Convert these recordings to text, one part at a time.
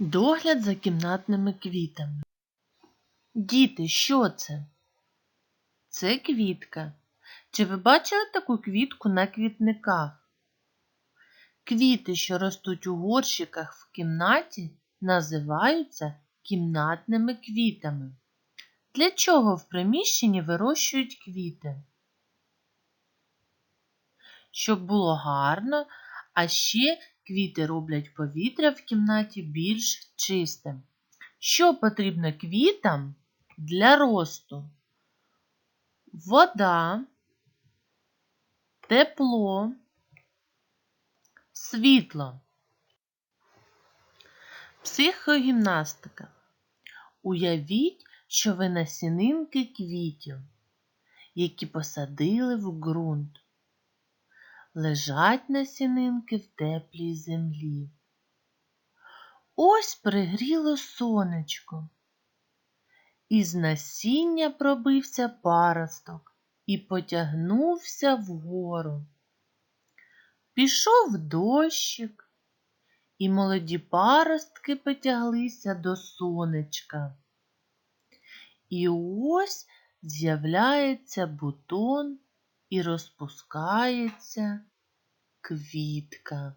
Догляд за кімнатними квітами. Діти, що це? Це квітка. Чи ви бачили таку квітку на квітниках? Квіти, що ростуть у горщиках в кімнаті, називаються кімнатними квітами. Для чого в приміщенні вирощують квіти? Щоб було гарно, а ще квіти роблять повітря в кімнаті більш чистим. Що потрібно квітам для росту? Вода, тепло, світло. Психогімнастика. Уявіть, що ви насінинки квітів, які посадили в ґрунт. Лежать насінинки в теплій землі. Ось пригріло сонечко. Із насіння пробився паросток і потягнувся вгору. Пішов дощик, і молоді паростки потяглися до сонечка. І ось з'являється бутон і розпускається квітка.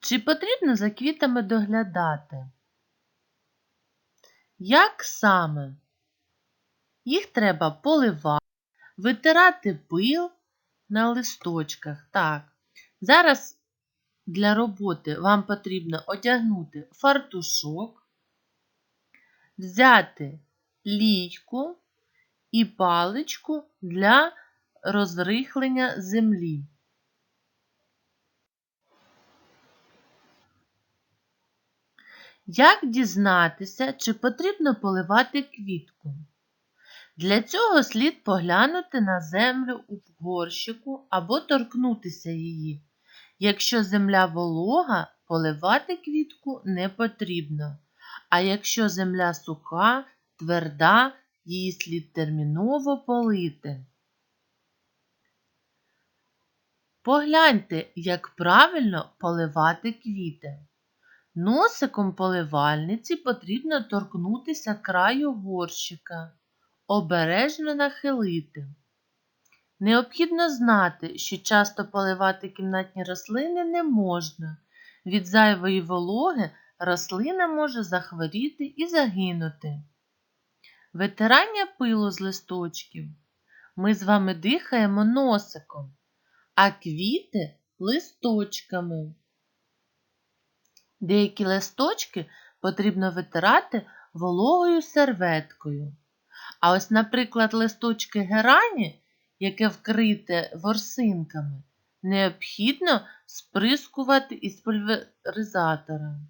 Чи потрібно за квітами доглядати? Як саме? Їх треба поливати, витирати пил на листочках. Так. Зараз для роботи вам потрібно одягнути фартушок, взяти лійку і паличку для розрихлення землі. Як дізнатися, чи потрібно поливати квітку? Для цього слід поглянути на землю у горщику або торкнутися її. Якщо земля волога, поливати квітку не потрібно. А якщо земля суха, тверда, її слід терміново полити. Погляньте, як правильно поливати квіти. Носиком поливальниці потрібно торкнутися краю горщика, обережно нахилити. Необхідно знати, що часто поливати кімнатні рослини не можна. Від зайвої вологи рослина може захворіти і загинути. Витирання пилу з листочків. Ми з вами дихаємо носиком, а квіти листочками. Деякі листочки потрібно витирати вологою серветкою. А ось, наприклад, листочки герані, яке вкрите ворсинками, необхідно сприскувати із пульверизатора.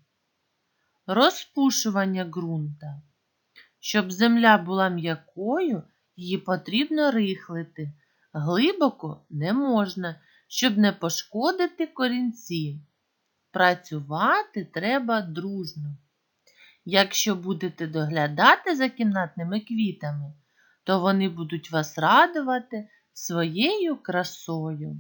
Розпушування ґрунта. Щоб земля була м'якою, її потрібно рихлити. Глибоко не можна, щоб не пошкодити корінці. Працювати треба дружно. Якщо будете доглядати за кімнатними квітами, то вони будуть вас радувати своєю красою.